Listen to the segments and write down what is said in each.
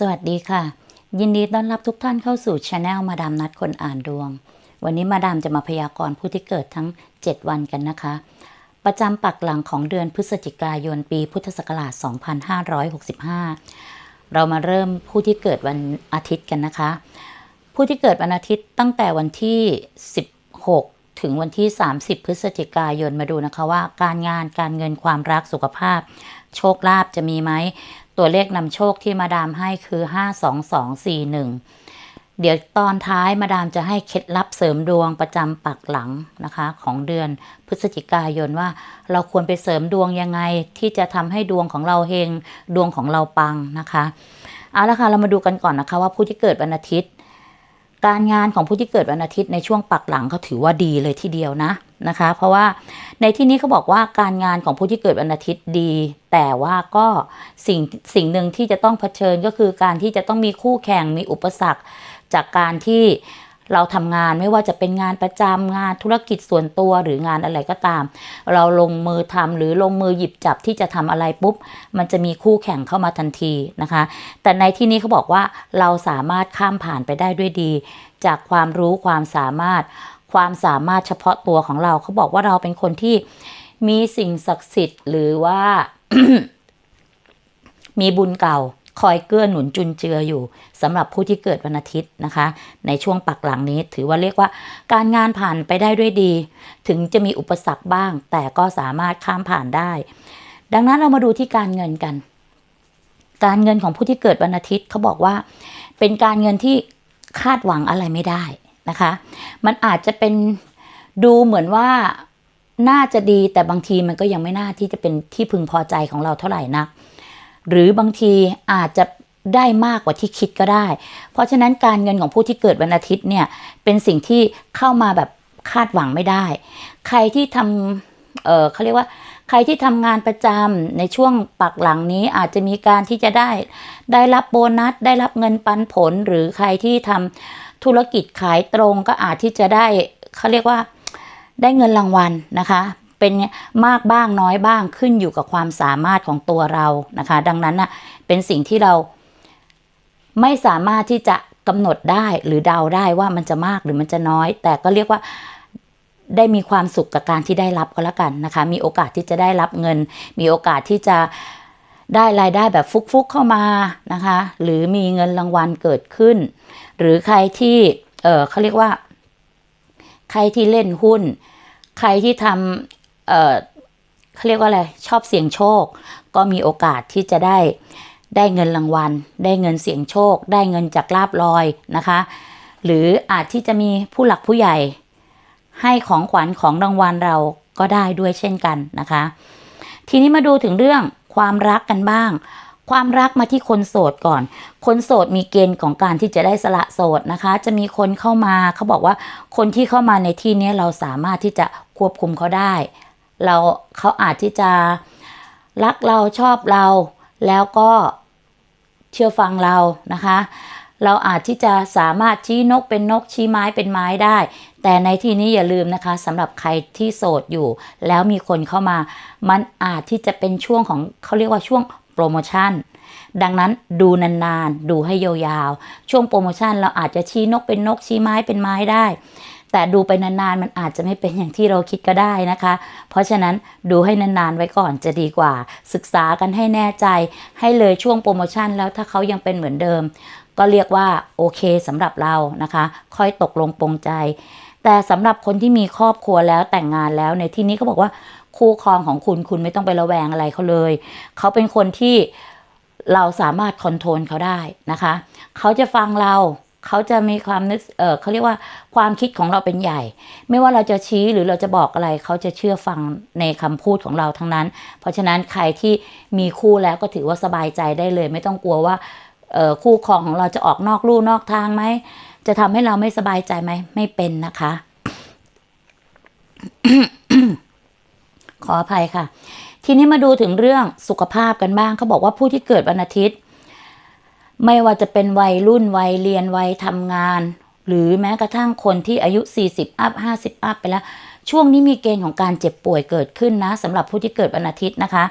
สวัสดีค่ะ ยินดีต้อนรับทุกท่านเข้าสู่ช anel มาดามนัดคนอ่านดวง วันนี้มาดามจะมาพยากรณ์ผู้ที่เกิดทั้ง 7 วันกันนะคะ ประจำปักหลังของเดือนพฤศจิกายนปีพุทธศักราช 2565 เรามาเริ่มผู้ที่เกิดวันอาทิตย์กันนะคะ ผู้ที่เกิดวันอาทิตย์ตั้งแต่วันที่ 16 ถึงวันที่ 30 พฤศจิกายนมาดูนะคะว่า การงานการเงินความรักสุขภาพ โชคลาภจะมีไหม ตัวเลขนำโชคที่มาดามให้คือ 52241 เดี๋ยวตอนท้ายมาดามจะให้เคล็ดลับเสริมดวงประจำปักหลังนะคะ ของเดือนพฤศจิกายนว่าเราควรไปเสริมดวงยังไงที่จะทำให้ดวงของเราเฮงดวงของเราปังนะคะเอาละค่ะเรามาดูกันก่อนนะคะว่าผู้ที่เกิดวันอาทิตย์ การงานของผู้ที่เกิดวันอาทิตย์ในช่วงปักหลังเขาถือว่าดีเลยทีเดียวนะ นะคะ เพราะว่าในที่นี้เขาบอกว่าการงานของผู้ที่เกิดวันอาทิตย์ดี แต่ว่าก็สิ่งสิ่งหนึ่งที่จะต้องเผชิญก็คือการที่จะต้องมีคู่แข่งมีอุปสรรค จากการที่เราทำงานไม่ว่าจะเป็นงานประจำงานธุรกิจส่วนตัวหรืองานอะไรก็ตาม เราลงมือทำหรือลงมือหยิบจับที่จะทำอะไรปุ๊บ มันจะมีคู่แข่งเข้ามาทันทีนะคะ แต่ในที่นี้เขาบอกว่าเราสามารถข้ามผ่านไปได้ด้วยดี จากความรู้ความสามารถ ความสามารถเฉพาะตัวของเรา เขาบอกว่าเราเป็นคนที่มีสิ่งศักดิ์สิทธิ์หรือว่า มีบุญเก่าคอยเกื้อหนุนจุนเจืออยู่สำหรับผู้ที่เกิดวันอาทิตย์นะคะ ในช่วงปักหลังนี้ถือว่าเรียกว่า การงานผ่านไปได้ด้วยดี ถึงจะมีอุปสรรคบ้าง แต่ก็สามารถข้ามผ่านได้ ดังนั้นเรามาดูที่การเงินกัน การเงินของผู้ที่เกิดวันอาทิตย์เขาบอกว่า เป็นการเงินที่คาดหวังอะไรไม่ได้ นะคะ มันอาจจะเป็นดูเหมือนว่าน่าจะดีแต่บางทีมันก็ยังไม่น่าที่จะเป็นที่พึงพอใจของเราเท่าไหร่นัก หรือบางทีอาจจะได้มากกว่าที่คิดก็ได้ เพราะฉะนั้นการเงินของผู้ที่เกิดวันอาทิตย์เนี่ยเป็นสิ่งที่เข้ามาแบบคาดหวังไม่ได้ ใครที่ทำเออเขาเรียกว่าใครที่ทำงานประจำในช่วงปักหลังนี้อาจจะมีการที่จะได้ ได้รับโบนัส ได้รับเงินปันผล หรือใครที่ทำ ธุรกิจขายตรงก็อาจที่จะได้เขาเรียกว่าได้เงินรางวัลนะคะ เป็นมากบ้างน้อยบ้างขึ้นอยู่กับความสามารถของตัวเรานะคะ ดังนั้นน่ะเป็นสิ่งที่เราไม่สามารถที่จะกำหนดได้หรือเดาได้ว่ามันจะมากหรือมันจะน้อย แต่ก็เรียกว่าได้มีความสุขกับการที่ได้รับก็แล้วกันนะคะ มีโอกาสที่จะได้รับเงิน มีโอกาสที่จะ ได้รายได้แบบฟุกๆเข้ามานะคะ หรือมีเงินรางวัลเกิดขึ้น หรือใครที่เออเขาเรียกว่า ใครที่เล่นหุ้น ใครที่ทำเออเขาเรียกว่าอะไรชอบเสี่ยงโชค ก็มีโอกาสที่จะได้ได้เงินรางวัล ได้เงินเสี่ยงโชค ได้เงินจากลาบลอยนะคะ หรืออาจที่จะมีผู้หลักผู้ใหญ่ ให้ของขวัญของรางวัลเราก็ได้ด้วยเช่นกันนะคะ ทีนี้มาดูถึงเรื่อง ความรักกันบ้าง ความรักมาที่คนโสดก่อน คนโสดมีเกณฑ์ของการที่จะได้สละโสดนะคะ จะมีคนเข้ามาเขาบอกว่าคนที่เข้ามาในที่นี้เราสามารถที่จะควบคุมเขาได้ เราเขาอาจที่จะรักเราชอบเรา แล้วก็เชื่อฟังเรานะคะ เราอาจที่จะสามารถชี้นกเป็นนกชี้ไม้เป็นไม้ได้ แต่ในที่นี้อย่าลืมนะคะสำหรับใครที่โสดอยู่ แล้วมีคนเข้ามา มันอาจที่จะเป็นช่วงของเขาเรียกว่าช่วงโปรโมชั่นดังนั้นดูนานๆ ดูให้ยาวๆ ช่วงโปรโมชั่นเราอาจจะชี้นกเป็นนกชี้ไม้เป็นไม้ได้ แต่ดูไปนานๆ มันอาจจะไม่เป็นอย่างที่เราคิดก็ได้นะคะ เพราะฉะนั้นดูให้นานๆไว้ก่อนจะดีกว่า ศึกษากันให้แน่ใจ ให้เลยช่วงโปรโมชั่นแล้วถ้าเขายังเป็นเหมือนเดิม ก็เรียกว่าโอเคสำหรับเรานะคะ ค่อยตกลงปรงใจ แต่สำหรับคนที่มีครอบครัวแล้วแต่งงานแล้วในที่นี้เขาบอกว่าคู่ครองของคุณคุณไม่ต้องไประแวงอะไรเขาเลย เขาเป็นคนที่เราสามารถคอนโทรลเขาได้นะคะ เขาจะฟังเรา เขาจะมีความนึกเออเขาเรียกว่าความคิดของเราเป็นใหญ่ ไม่ว่าเราจะชี้หรือเราจะบอกอะไร เขาจะเชื่อฟังในคำพูดของเราทั้งนั้น เพราะฉะนั้นใครที่มีคู่แล้วก็ถือว่าสบายใจได้เลย ไม่ต้องกลัวว่าเออคู่ครองของเราจะออกนอกลู่นอกทางไหมจะทำให้เราไม่สบายใจไหมไม่เป็นนะคะ ขออภัยค่ะ ทีนี้มาดูถึงเรื่องสุขภาพกันบ้างเขาบอกว่าผู้ที่เกิดวันอาทิตย์ ไม่ว่าจะเป็นวัยรุ่นวัยเรียนวัยทำงาน หรือแม้กระทั่งคนที่อายุ 40 อัพ 50 อัพไปแล้ว ช่วงนี้มีเกณฑ์ของการเจ็บป่วยเกิดขึ้นนะสำหรับผู้ที่เกิดวันอาทิตย์นะคะ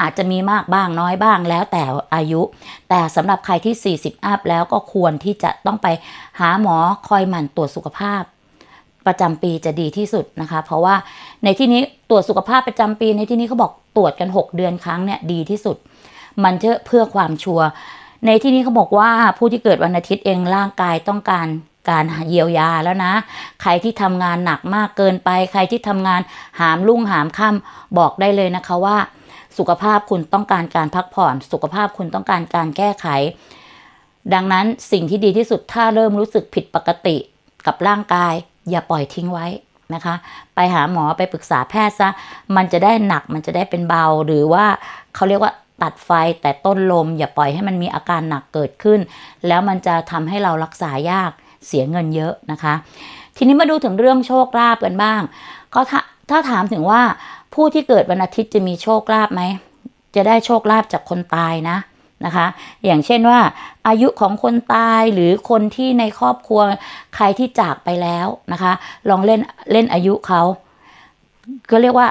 อาจจะมีมากบ้างน้อยบ้างแล้วแต่อายุ แต่สำหรับใครที่ 40 อัพแล้วก็ควรที่จะต้องไปหาหมอคอยหมั่นตรวจสุขภาพประจำปีจะดีที่สุดนะคะ เพราะว่าในที่นี้ตรวจสุขภาพประจำปีในที่นี้เขาบอกตรวจกัน 6 เดือนครั้งเนี่ยดีที่สุด มันเพื่อความชัวร์ ในที่นี้เขาบอกว่าผู้ที่เกิดวันอาทิตย์เองร่างกายต้องการการเยียวยาแล้วนะ ใครที่ทำงานหนักมากเกินไป ใครที่ทำงานหามรุ่งหามค่ำบอกได้เลยนะคะว่า สุขภาพคุณต้องการการพักผ่อน สุขภาพคุณต้องการการแก้ไข ดังนั้นสิ่งที่ดีที่สุดถ้าเริ่มรู้สึกผิดปกติกับร่างกาย อย่าปล่อยทิ้งไว้นะคะ ไปหาหมอไปปรึกษาแพทย์ซะ มันจะได้หนักมันจะได้เป็นเบาหรือว่าเขาเรียกว่า ตัดไฟแต่ต้นลม อย่าปล่อยให้มันมีอาการหนักเกิดขึ้น แล้วมันจะทำให้เรารักษายากเสียเงินเยอะนะคะ ทีนี้มาดูถึงเรื่องโชคลาภกันบ้าง ก็ถ้าถ้าถามถึงว่าผู้ที่เกิดวันอาทิตย์จะมีโชคลาภไหม จะได้โชคลาภจากคนตายนะนะคะ อย่างเช่นว่า อายุของคนตายหรือคนที่ในครอบครัวใครที่จากไปแล้วนะคะ ลองเล่นเล่นอายุเขาก็เรียกว่า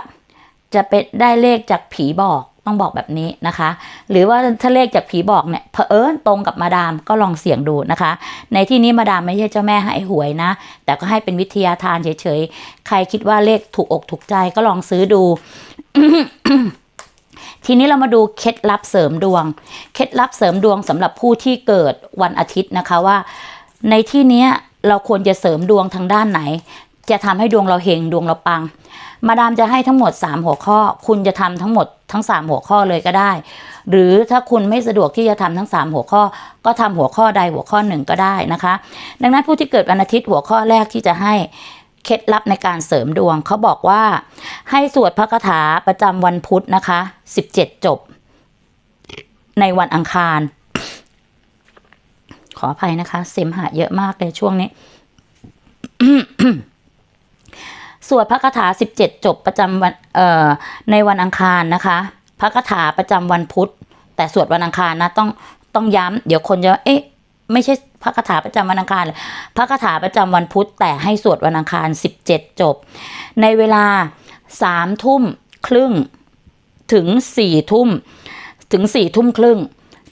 จะเป็นได้เลขจากผีบอก ต้องบอกแบบนี้นะคะ หรือว่าถ้าเลขจากผีบอกเนี่ยเผอิญตรงกับมาดามก็ลองเสี่ยงดูนะคะ ในที่นี้มาดามไม่ใช่เจ้าแม่ให้หวยนะ แต่ก็ให้เป็นวิทยาทานเฉยๆ ใครคิดว่าเลขถูกอกถูกใจก็ลองซื้อดู ทีนี้เรามาดูเคล็ดลับเสริมดวง เคล็ดลับเสริมดวงสำหรับผู้ที่เกิดวันอาทิตย์นะคะว่า ในที่นี้เราควรจะเสริมดวงทางด้านไหน จะทำให้ดวงเราเฮงดวงเราปัง มาดามจะให้ทั้งหมด 3 หัวข้อ คุณจะทำทั้งหมดทั้ง 3 หัวข้อเลยก็ได้ หรือถ้าคุณไม่สะดวกที่จะทำทั้ง 3 หัวข้อ ก็ทำหัวข้อใดหัวข้อหนึ่งก็ได้นะคะ ดังนั้นผู้ที่เกิดวันอาทิตย์หัวข้อแรกที่จะให้เคล็ดลับในการเสริมดวงเขาบอกว่า ให้สวดพระคาถาประจำวันพุธนะคะ 17 จบ ในวันอังคาร ขออภัยนะคะ เสมหะเยอะมากเลยช่วงนี้ สวดพระคาถา 17 จบประจำวันในวันอังคารนะคะ พระคาถาประจำวันพุธ แต่สวดวันอังคารนะต้องต้องย้ำเดี๋ยวคนจะเอ๊ะไม่ใช่พระคาถาประจำวันอังคารพระคาถาประจำวันพุธ แต่ให้สวดวันอังคาร 17 จบ ในเวลาสามทุ่มครึ่งถึงสี่ทุ่มถึงสี่ทุ่มครึ่ง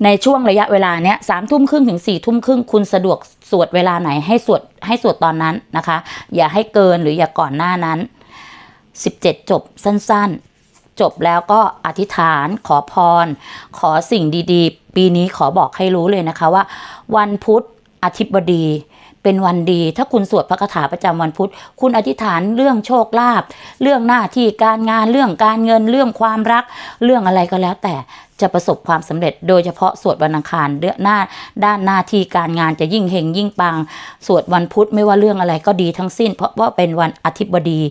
ในช่วงระยะเวลาเนี้ยสามทุ่มครึ่งถึงสี่ทุ่มครึ่งคุณสะดวกสวดเวลาไหนให้สวดให้สวดตอนนั้นนะคะ อย่าให้เกินหรืออย่าก่อนหน้านั้น 17 จบสั้นๆ จบแล้วก็อธิษฐานขอพร ขอสิ่งดีๆ ปีนี้ขอบอกให้รู้เลยนะคะว่า วันพุธอาทิบดีเป็นวันดี ถ้าคุณสวดพระคาถาประจำวันพุธ คุณอธิษฐานเรื่องโชคลาภ เรื่องหน้าที่การงาน เรื่องการเงิน เรื่องความรัก เรื่องอะไรก็แล้วแต่ จะประสบความสำเร็จ โดยเฉพาะสวดวันอังคารเรื่องหน้าด้านหน้าที่การงานจะยิ่งเฮงยิ่งปัง สวดวันพุธไม่ว่าเรื่องอะไรก็ดีทั้งสิ้น เพราะว่าเป็นวันอาทิบดี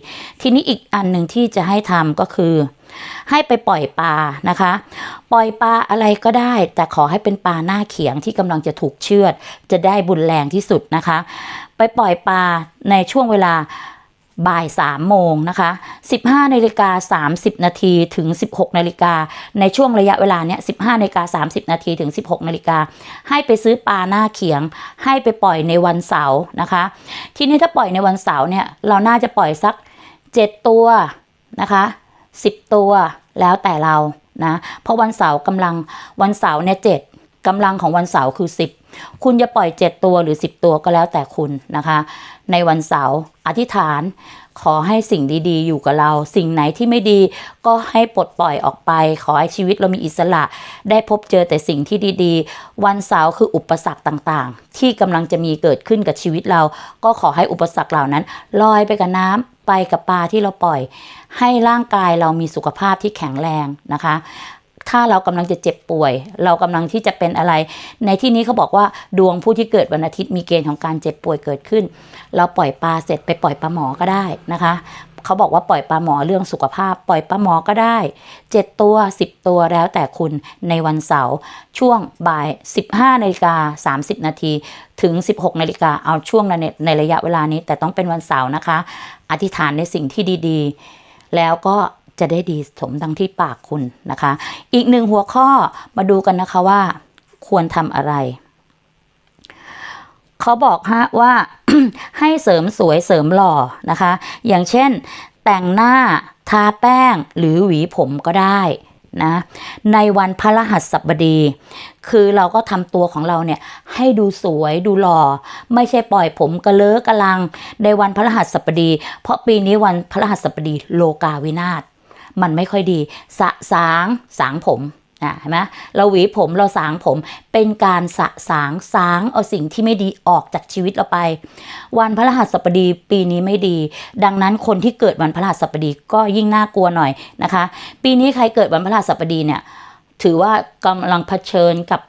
ทีนี้อีกอันหนึ่งที่จะให้ทำก็คือให้ไปปล่อยปลานะคะ ปล่อยปลาอะไรก็ได้ แต่ขอให้เป็นปลาหน้าเขียงที่กำลังจะถูกเชือด จะได้บุญแรงที่สุดนะคะ ไปปล่อยปลาในช่วงเวลา บ่ายสามโมงนะคะ 15นาฬิกา30 นาทีถึง 16นาฬิกาในช่วงระยะเวลาเนี้ย15นาฬิกา30 นาทีถึง 16นาฬิกาให้ไปซื้อปลาหน้าเขียง ให้ไปปล่อยในวันเสาร์นะคะ ทีนี้ถ้าปล่อยในวันเสาร์เนี่ยเราน่าจะปล่อยสัก 7 ตัวนะคะ10 ตัวแล้วแต่เรานะเพราะวันเสาร์กำลังวันเสาร์เนี่ยเจ็ดกำลังของวันเสาร์คือ 10 คุณจะปล่อย 7 ตัวหรือ 10 ตัวก็แล้วแต่คุณนะคะ ในวันเสาร์อธิษฐานขอให้สิ่งดีๆ อยู่กับเรา สิ่งไหนที่ไม่ดีก็ให้ปลดปล่อยออกไป ขอให้ชีวิตเรามีอิสระ ได้พบเจอแต่สิ่งที่ดีๆ วันเสาร์คืออุปสรรคต่างๆ ที่กำลังจะมีเกิดขึ้นกับชีวิตเรา ก็ขอให้อุปสรรคเหล่านั้นลอยไปกับน้ำไปกับปลาที่เราปล่อย ให้ร่างกายเรามีสุขภาพที่แข็งแรงนะคะ ถ้าเรากำลังจะเจ็บป่วย เรากำลังที่จะเป็นอะไร ในที่นี้เขาบอกว่าดวงผู้ที่เกิดวันอาทิตย์มีเกณฑ์ของการเจ็บป่วยเกิดขึ้น เราปล่อยปลาเสร็จไปปล่อยปลาหมอก็ได้นะคะเขาบอกว่าปล่อยปลาหมอเรื่องสุขภาพ ปล่อยปลาหมอก็ได้ 7 ตัว 10 ตัวแล้วแต่คุณในวันเสาร์ช่วงบ่าย 15นาฬิกา30 นาทีถึง 16นาฬิกาเอาช่วงในในระยะเวลานี้ แต่ต้องเป็นวันเสาร์นะคะ อธิษฐานในสิ่งที่ดีๆ แล้วก็ จะได้ดีสมดังที่ปากคุณนะคะ อีกหนึ่งหัวข้อมาดูกันนะคะว่า ควรทำอะไร เขาบอกฮะว่าให้เสริมสวยเสริมหล่อนะคะ อย่างเช่น แต่งหน้าทาแป้งหรือหวีผมก็ได้นะในวันพระรหัสบดี คือเราก็ทำตัวของเราเนี่ยให้ดูสวยดูหล่อ ไม่ใช่ปล่อยผมกระเลอะกระลัง ในวันพระรหัสบดี เพราะปีนี้วันพระรหัสบดีโลกาวินาศ มันไม่ค่อยดีสะสางสางผมนะเห็นไหมเราหวีผมเราสางผมเป็นการสะสางสางเอาสิ่งที่ไม่ดีออกจากชีวิตเราไป วันพระรหัสบดีปีนี้ไม่ดี ดังนั้นคนที่เกิดวันพระรหัสบดีก็ยิ่งน่ากลัวหน่อยนะคะ ปีนี้ใครเกิดวันพระรหัสบดีเนี่ยถือว่ากำลังเผชิญกับ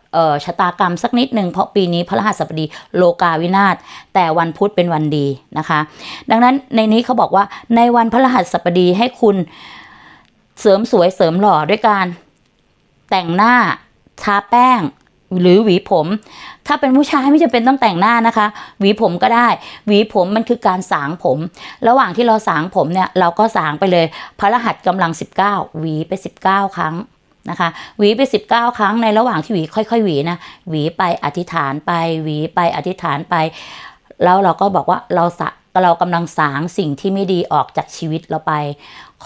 ชะตากรรมสักนิดหนึ่งเพราะปีนี้พระรหัสบดีโลกาวินาศแต่วันพุธเป็นวันดีนะคะ ดังนั้นในนี้เขาบอกว่าในวันพระรหัสบดีให้คุณ เสริมสวยเสริมหล่อด้วยการ แต่งหน้าทาแป้ง หรือหวีผม ถ้าเป็นผู้ชายไม่จำเป็นต้องแต่งหน้านะคะ หวีผมก็ได้ หวีผมมันคือการสางผม ระหว่างที่เราสางผมเนี่ย เราก็สางไปเลยพระรหัสกำลัง 19 หวีไป 19 ครั้งนะคะหวีไป 19 ครั้งในระหว่างที่หวีค่อยๆหวีนะหวีไปอธิษฐานไปหวีไปอธิษฐานไป แล้วเราก็บอกว่าเราสะเรากำลังสางสิ่งที่ไม่ดีออกจากชีวิตเราไป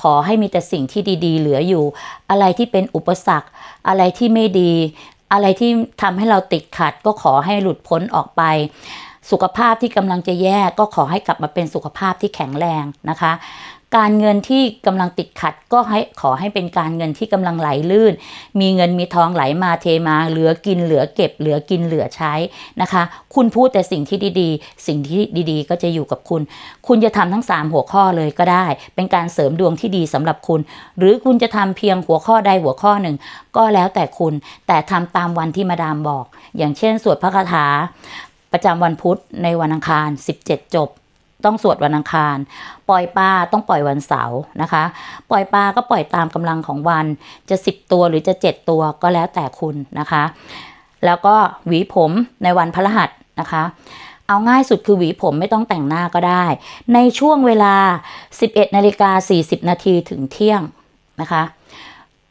ขอให้มีแต่สิ่งที่ดี ๆ เหลืออยู่ อะไรที่เป็นอุปสรรค อะไรที่ไม่ดี อะไรที่ทำให้เราติดขัด ก็ขอให้หลุดพ้นออกไป สุขภาพที่กำลังจะแย่ก็ขอให้กลับมาเป็นสุขภาพที่แข็งแรงนะคะ การเงินที่กำลังติดขัด ก็ให้ขอให้เป็นการเงินที่กำลังไหลลื่น มีเงินมีทองไหลมาเทมาเหลือกินเหลือเก็บ เหลือกินเหลือใช้นะคะ คุณพูดแต่สิ่งที่ดีๆ สิ่งที่ดีๆ ก็จะอยู่กับคุณ คุณจะทำทั้ง 3 หัวข้อเลยก็ได้ เป็นการเสริมดวงที่ดีสำหรับคุณ หรือคุณจะทำเพียงหัวข้อใดหัวข้อหนึ่ง ก็แล้วแต่คุณ แต่ทำตามวันที่มาดามบอก อย่างเช่น สวดพระคาถาประจำวันพุธในวันอังคาร 17 จบ ต้องสวดวันอังคาร ปล่อยปลาต้องปล่อยวันเสาร์นะคะ ปล่อยปลาก็ปล่อยตามกำลังของวันจะ10ตัวหรือจะ7ตัวก็แล้วแต่คุณนะคะ แล้วก็หวีผมในวันพฤหัสนะคะ เอาง่ายสุดคือหวีผมไม่ต้องแต่งหน้าก็ได้ ในช่วงเวลา 11นาฬิกา40นาทีถึงเที่ยงนะคะ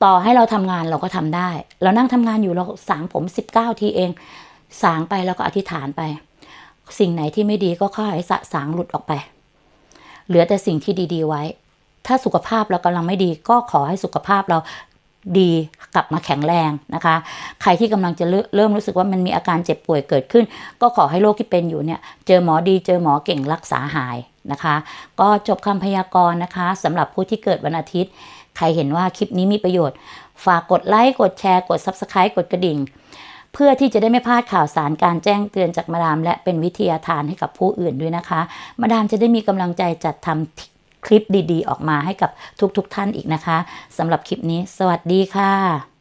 ต่อให้เราทำงานเราก็ทำได้ เรานั่งทำงานอยู่เราสางผม 19 ทีเอง สางไปแล้วก็อธิษฐานไป สิ่งไหนที่ไม่ดีก็ค่อยสะสางหลุดออกไป เหลือแต่สิ่งที่ดี ๆ ไว้ ถ้าสุขภาพเรากำลังไม่ดี ก็ขอให้สุขภาพเราดีกลับมาแข็งแรงนะคะ ใครที่กำลังจะเริ่มรู้สึกว่ามันมีอาการเจ็บป่วยเกิดขึ้น ก็ขอให้โรคที่เป็นอยู่เนี่ย เจอหมอดีเจอหมอเก่งรักษาหายนะคะ ก็จบคำพยากรณ์นะคะสำหรับผู้ที่เกิดวันอาทิตย์ ใครเห็นว่าคลิปนี้มีประโยชน์ ฝากกดไลค์กดแชร์กด Subscribe กดกระดิ่ง เพื่อที่จะได้ไม่พลาดข่าวสารการแจ้งเตือนจากมาดาม และเป็นวิทยาทานให้กับผู้อื่นด้วยนะคะ มาดามจะได้มีกำลังใจจัดทำคลิปดีๆ ออกมาให้กับทุกๆทท่านอีกนะคะสำหรับคลิปนี้ สวัสดีค่ะ